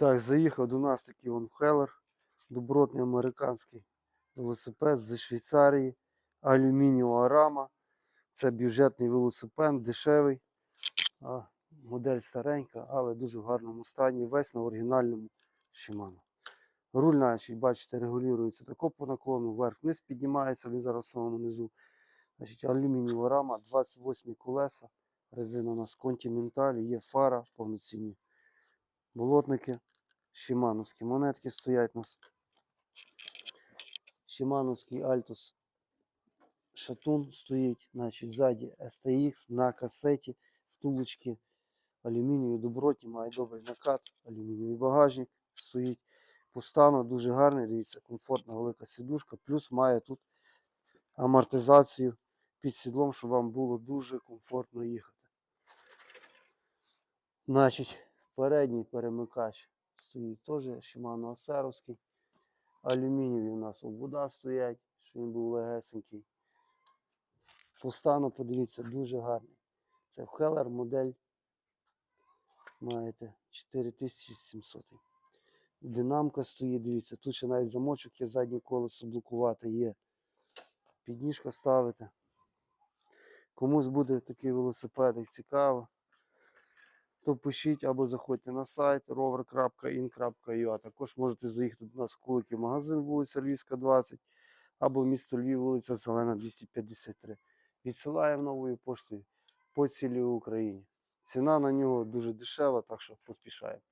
Так, заїхав до нас такий он Хеллер, добротний американський велосипед з Швейцарії, алюмінієва рама. Це бюджетний велосипед, дешевий. А, модель старенька, але дуже в гарному стані. Весь на оригінальному Shimano. Руль, значить, бачите, регулюється тако по наклону, вверх-вниз піднімається, він зараз в самому низу. Значить, алюмінієва рама, 28 колеса, резина у нас Continental, є фара повноцінні. Болотники, шимановські монетки стоять у нас. Шимановський Альтус шатун стоїть, значить, ззаді STX на касеті, втулочки алюмінієві добротні, має добрий накат, алюмінієвий багажник стоїть. По стану дуже гарний, дивіться, комфортна велика сідушка, плюс має тут амортизацію під сідлом, щоб вам було дуже комфортно їхати. Значить, передній перемикач стоїть теж Shimano Асеровський. Алюмінієві у нас обвода стоять, щоб він був легесенький. По стану, подивіться, дуже гарний. Це Heller модель. Маєте 4700. Динамка стоїть, дивіться, тут ще навіть замочок є, заднє колесо блокувати є. Підніжка ставити. Комусь буде такий велосипедик цікаво, то пишіть або заходьте на сайт rover.in.ua. Також можете заїхати до нас в Куликів магазин, вулиця Львівська, 20, або місто Львів, вулиця Зелена, 253. Відсилаємо новою поштою по цілій Україні. Ціна на нього дуже дешева, так що поспішаємо.